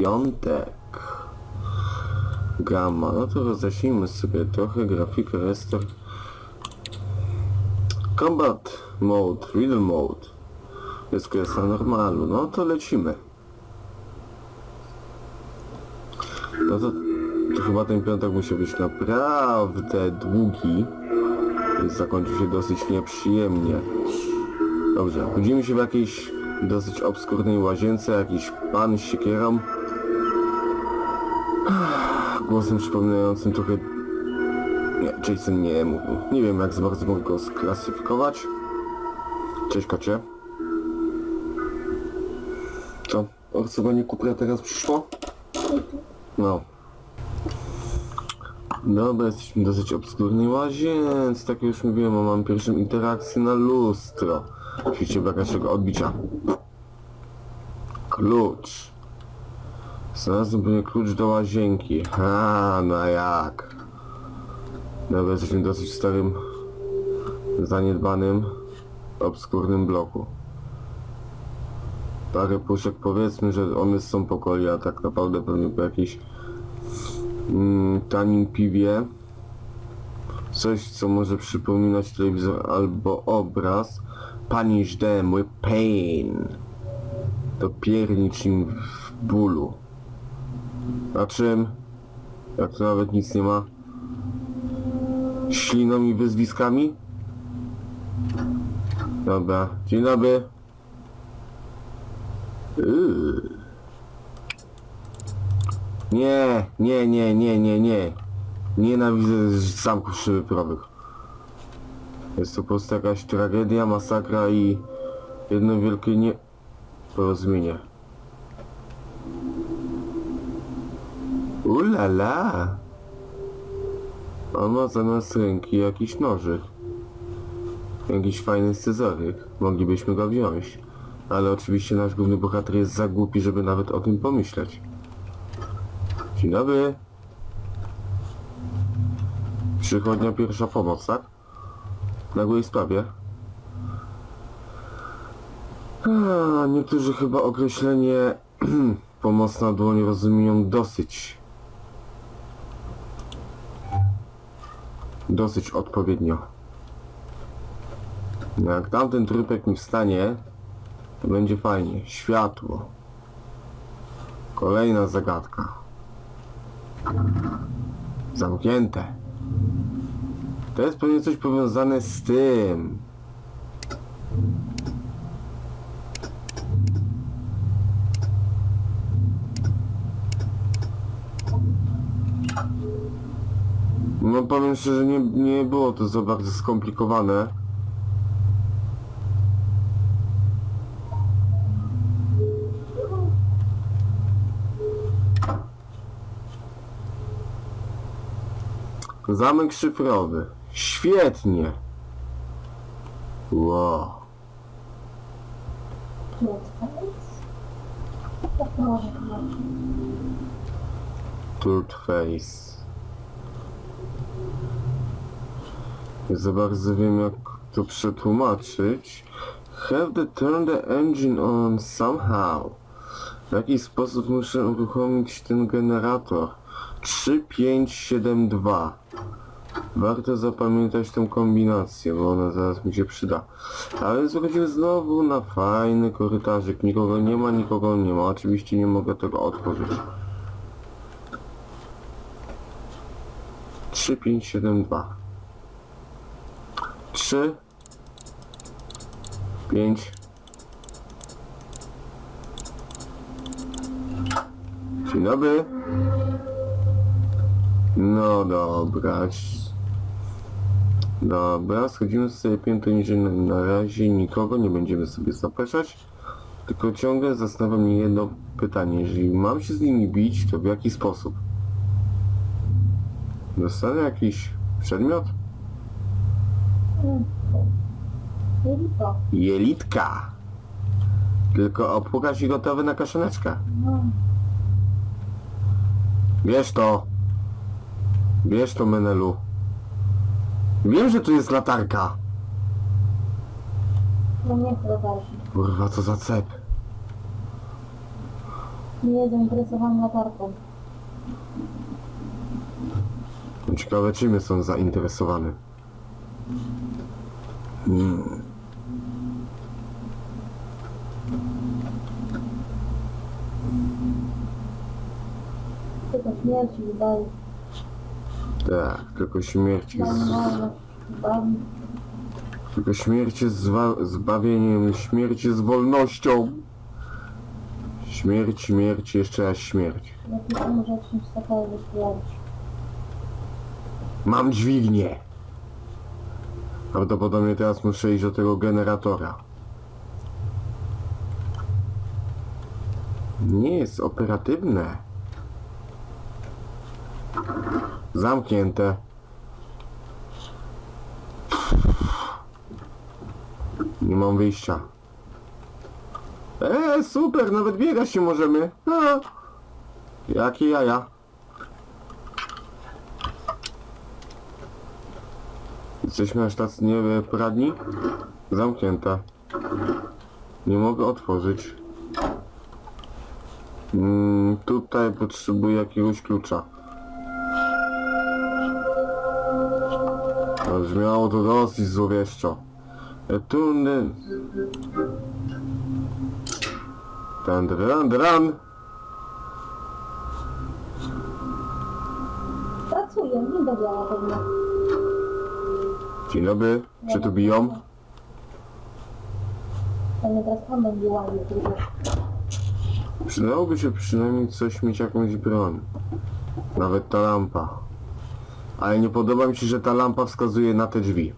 Piątek. Gamma. No to rozacznijmy sobie trochę grafikę restore. Combat mode, real mode. Jest kwestia normalu. No to lecimy. No to, to chyba ten piątek musi być naprawdę długi. I zakończy się dosyć nieprzyjemnie. Dobrze, budzimy się w jakiejś dosyć obskurnej łazience, jakiś pan z siekierą. Głosem przypominającym trochę... Nie, Jason nie mówił. Nie wiem jak za bardzo mogę go sklasyfikować. Cześć kocie. Co? Orcowanie kupra teraz przyszło? No. Dobra, jesteśmy dosyć obskurnej łazience, tak jak już mówiłem, a mam pierwszą interakcję na lustro. Oczywiście brak naszego odbicia. Klucz. Pewnie klucz do łazienki. Ha, no jak? Dobra, jesteśmy w dosyć starym, zaniedbanym, obskurnym bloku. Parę puszek powiedzmy, że one są po coli, a tak naprawdę pewnie po jakiejś mm, tanim piwie. Coś, co może przypominać telewizor albo obraz. Punish them with pain. To piernicz im w bólu. A czym? Jak to nawet nic nie ma? Śliną i wyzwiskami? Dobra, dzień dobry. Yy. Nie, nie, nie, nie, nie, nie. Nienawidzę zamków szyfrowych. Jest to po prostu jakaś tragedia, masakra i jedno wielkie nieporozumienie. Ulala! On ma zamiast ręki jakiś nożyk. Jakiś fajny scyzoryk. Moglibyśmy go wziąć. Ale oczywiście nasz główny bohater jest za głupi, żeby nawet o tym pomyśleć. Dzień dobry. Przychodnia pierwsza pomoc, tak? Na głej sprawie. A, niektórzy chyba określenie pomocna dłoń rozumieją dosyć. Dosyć odpowiednio. No Jak tamten trupek mi wstanie, to będzie fajnie. Światło. Kolejna zagadka. Zamknięte. To jest pewnie coś powiązane z tym. No powiem szczerze, nie, nie było to za bardzo skomplikowane. Zamek szyfrowy. Świetnie. Wow. Face. Nie za bardzo wiem jak to przetłumaczyć. Have to turn the engine on somehow. W jaki sposób muszę uruchomić ten generator? 3572. Warto zapamiętać tę kombinację, bo ona zaraz mi się przyda. Ale zrobimy znowu na fajny korytarzyk. Nikogo nie ma, nikogo nie ma. Oczywiście nie mogę tego otworzyć. 3, 5, 7, 2. 3 5 Dzień dobry. No dobra. Dobra, schodzimy sobie piętro niżej. Na razie nikogo nie będziemy sobie zapraszać. Tylko ciągle zastanawia mnie jedno pytanie. Jeżeli mam się z nimi bić, to w jaki sposób? Dostanę jakiś przedmiot? To. Jelitka! Tylko opłukać i gotowy na kaszaneczkę. No, Bierz to. Bierz to, Menelu. Wiem, że tu jest latarka. no nie chcę dalszy. Kurwa, co za cep. Nie jest zainteresowany latarką. Ciekawe, czym jest on zainteresowany. Hmm. Tylko śmierci wydaje. Tak, tylko śmierć jest... Bawi. Tylko śmierć jest zwa- zbawieniem, śmierć jest wolnością. Śmierć, śmierć, jeszcze raz śmierć. Lepiej umrzeć niż takiego wyśmierć. Mam dźwignię. Prawdopodobnie teraz muszę iść do tego generatora. Nie jest operatywne. Zamknięte. Nie mam wyjścia. Eee, super, nawet biegać się możemy. A, jakie jaja. Jesteśmy aż tacy nieporadni? Zamknięta. Nie mogę otworzyć. Mm, tutaj potrzebuję jakiegoś klucza. Brzmiało to dosyć złowieszczo. Etuny... Tan, dran, dran. Pracuję, nie dobiała pewnie. Dzień dobry. Czy tu biją? Ale teraz on będzie łaził tylko. Przydałoby się przynajmniej coś mieć jakąś broń. Nawet ta lampa. Ale nie podoba mi się, że ta lampa wskazuje na te drzwi.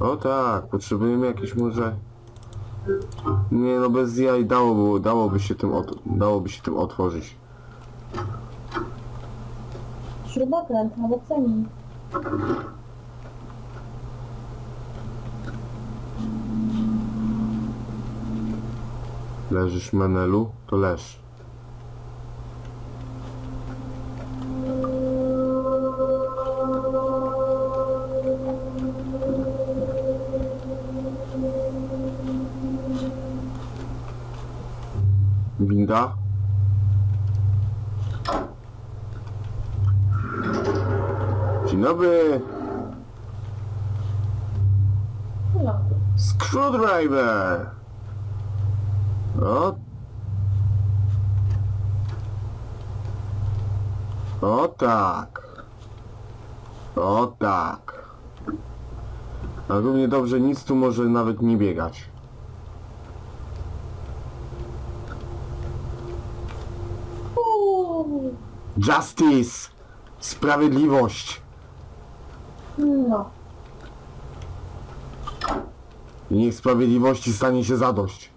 O tak, potrzebujemy jakieś może... Nie no, bez jaj dałoby, dałoby się tym, ot dałoby się tym otworzyć. Śrubokręt albo cenik. Leżysz menelu, to leż. Winda? Dzień dobry! Screwdriver! O. O tak. O tak. A równie dobrze nic tu może nawet nie biegać. Justice! Sprawiedliwość! No. I niech sprawiedliwości stanie się zadość.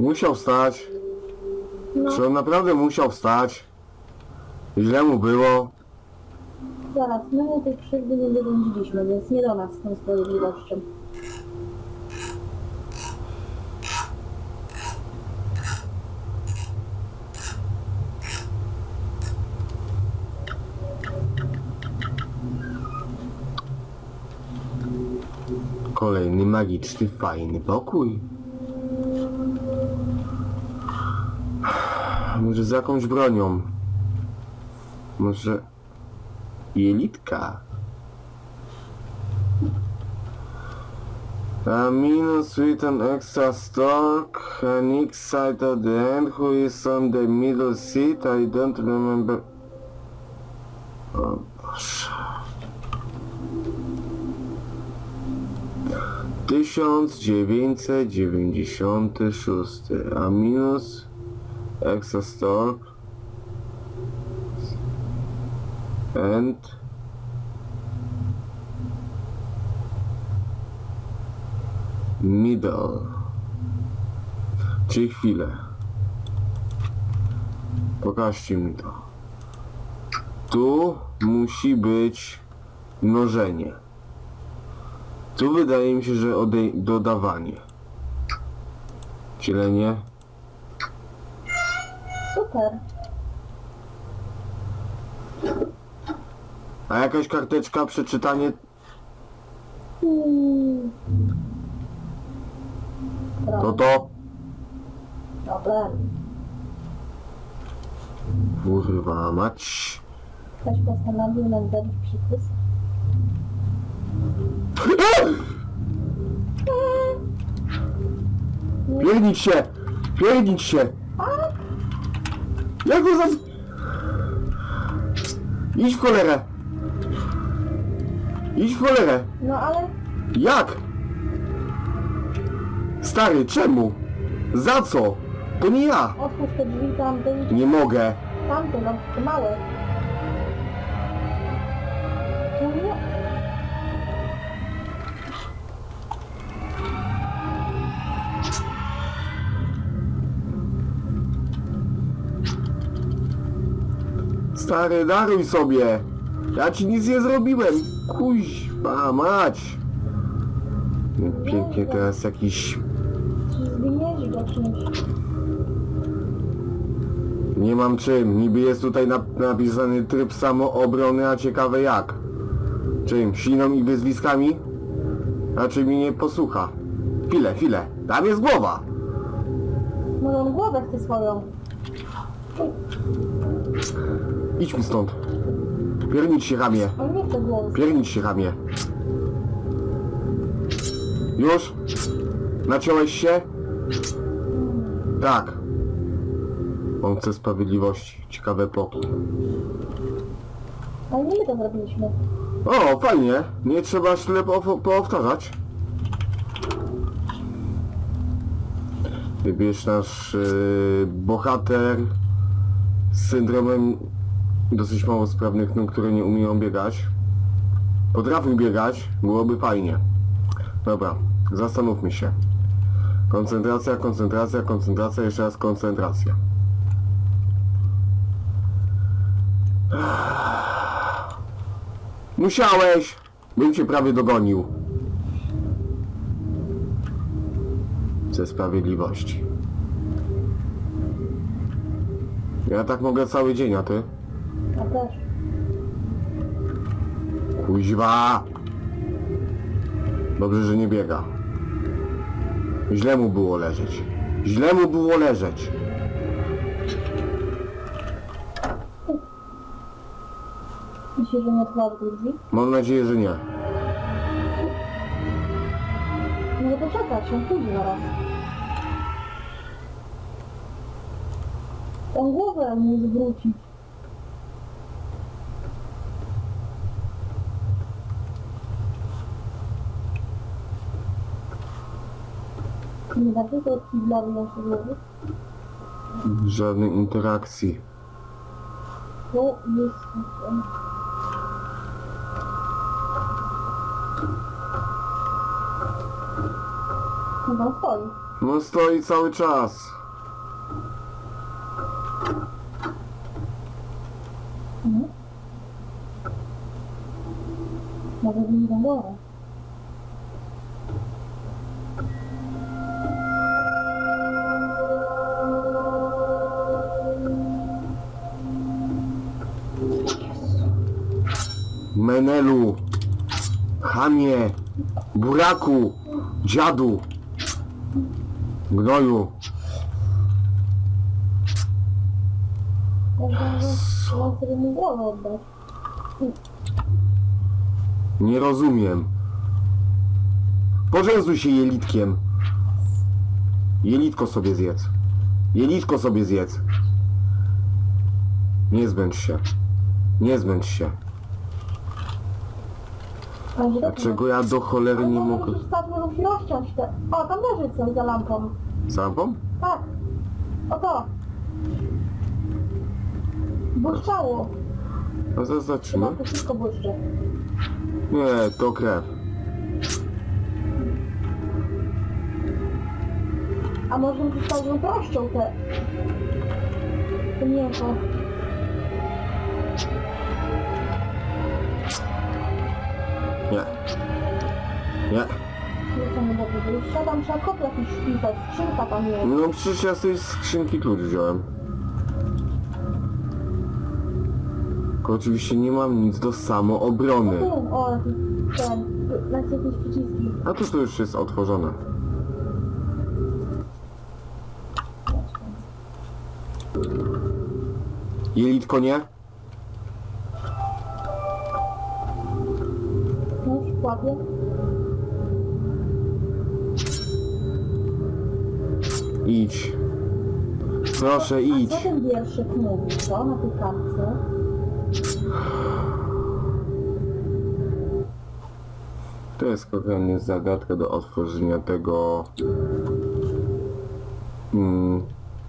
Musiał wstać. No, Czy on naprawdę musiał wstać? Źle mu było. zaraz, my tej krzywdy nie wyrządziliśmy, więc nie do nas z tą sprawiedliwością. Kolejny magiczny, fajny pokój. Może z jakąś bronią. Może... Jelitka. A minus with an extra stork, an X-side at the end, who is on the middle seat, I don't remember... O Boże. 1996, a minus extra stork and middle. Czyli chwilę pokażcie mi to. Tu musi być mnożenie tu wydaje mi się, że odej- dodawanie dzielenie Super. a jakaś karteczka przeczytanie Hmm. to to Problem. kurwa mać Ktoś postanowił nam dać. Piernić się! Piernić się! Jak go za... Idź w cholerę! Idź w cholerę! No ale Jak? Stary, czemu? Za co? To nie ja! otwórz te drzwi tamte i Nie mogę! tamte, no małe. Stary, daruj sobie! Ja ci nic nie zrobiłem! Kuźwa mać! Pięknie teraz jakiś... Go czymś. Nie mam czym. Niby jest tutaj nap napisany tryb samoobrony, a ciekawe jak. Czym? Siną i wyzwiskami? Raczej mi nie posłucha. Chwilę, chwilę. Tam jest głowa! Moją głowę chce swoją. Idź mi stąd. Piernić się, chce głowy. Piernić się, chamie. Już? Naciąłeś się? Tak. On chce sprawiedliwości. Ciekawe poki. Ale nie my to zrobiliśmy. O, fajnie. Nie trzeba tyle po, powtarzać. Wybierz nasz yy, bohater z syndromem dosyć mało sprawnych nóg, które nie umieją biegać. Potrafił biegać, byłoby fajnie. Dobra, zastanówmy się. Koncentracja, koncentracja, koncentracja, jeszcze raz koncentracja. Musiałeś! Bym cię prawie dogonił. Ze sprawiedliwości. Ja tak mogę cały dzień, a ty? Też. Kuźwa! Dobrze, że nie biega. Źle mu było leżeć. Źle mu było leżeć. Myślisz, że nie tych drzwi? Mam nadzieję, że nie. Może poczekać, on pójdzie zaraz. On głowę mu zwróci. Nie da tylko od kiblowi nasze głowy. Żadnej interakcji. To jest... Chyba on stoi. No stoi cały czas. Mhm. Może by tą Menelu. Hamie. Buraku. Dziadu. Gnoju. Mu głowę oddać. Nie rozumiem. Poczęstuj się jelitkiem. Jelitko sobie zjedz. Jelitko sobie zjedz. Nie zbędź się. Nie zbędź się. A Dlaczego ja do cholery nie mogę... bo musi rozciąć te... O, tam leży coś za lampą. Zampą? Tak. O to. Błyszczało. No zaznaczymy. Chyba to wszystko błyszczy. Nie, to krew. A może stać, że prością te... To mięso. Nie. Nie to nie mogę wyjść. Siadam, trzeba kod jakiś wpisać. Skrzynka tam jest. No przecież ja z tej skrzynki klucz wziąłem. Tylko oczywiście nie mam nic do samoobrony. Tu, o, ten, jakieś przyciski. A to to już jest otworzone. Jelitko nie? Idź. Proszę A idź. co ten wierszyk mówi, co, na tej kartce? To jest konkretnie zagadka do otworzenia tego mm,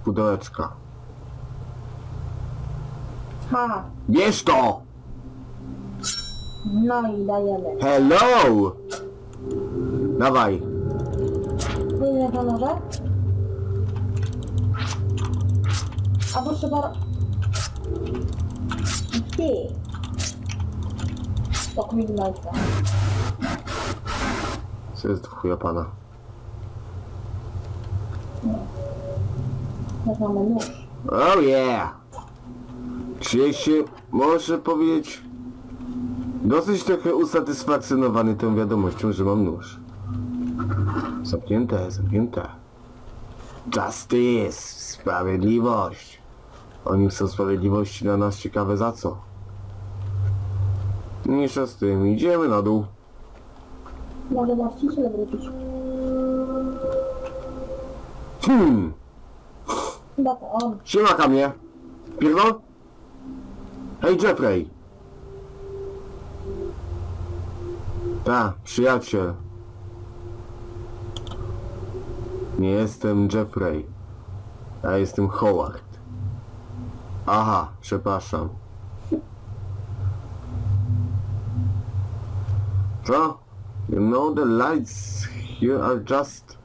pudełeczka. Ha, Bierz to! no i dajemy. Hello! Dawaj. Pójdę na noże? Albo trzeba... Ty! To Quiglite. Co jest chuja pana? Jak mamy nóż. Oh yeah! Się, może powiedzieć, dosyć trochę usatysfakcjonowany tą wiadomością, że mam nóż. Zamknięte, zamknięte. Justice, sprawiedliwość. Oni chcą sprawiedliwości na nas, ciekawe za co. Mniejsza z tym, idziemy na dół. Może właściciel wrócić. Hmm, Chyba to on. siema kamie. Pierdol? Hej Jeffrey. Ta, przyjaciel. Nie jestem Jeffrey. Ja jestem Howard. Aha, przepraszam. Co? You know the lights here are just...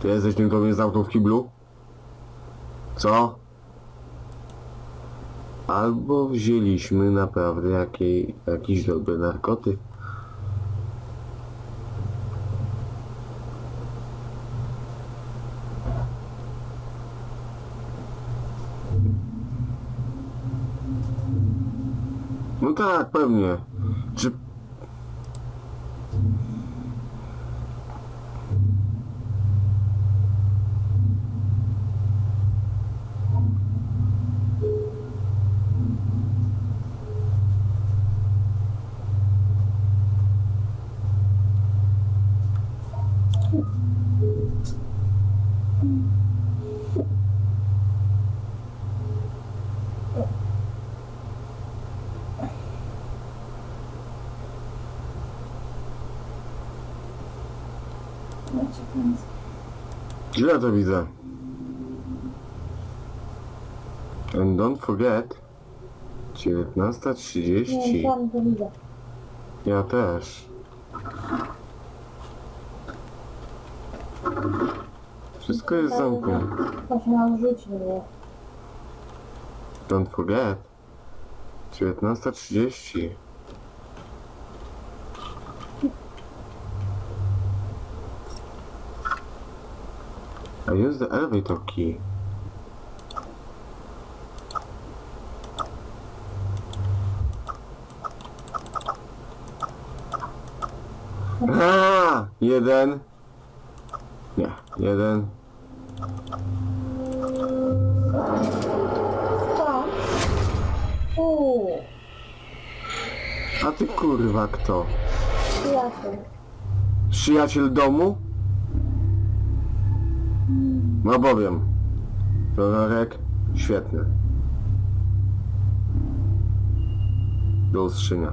Ty jesteś tym, kto mnie w kiblu? Co? Albo wzięliśmy naprawdę jakiej, jakiś dobry narkotyk. No tak, pewnie. Czy... Źle to widzę. And don't forget... Nie wiem, 19.30. sam to widzę. Ja też. Wszystko jest zamknięte. To się nam nie? Don't forget. 19.30. I use the elevator key. A, jeden. Nie, jeden. Co? Uuu, A ty kurwa kto? przyjaciel. Przyjaciel domu? No bowiem. Kolorek świetny. Do ustrzenia.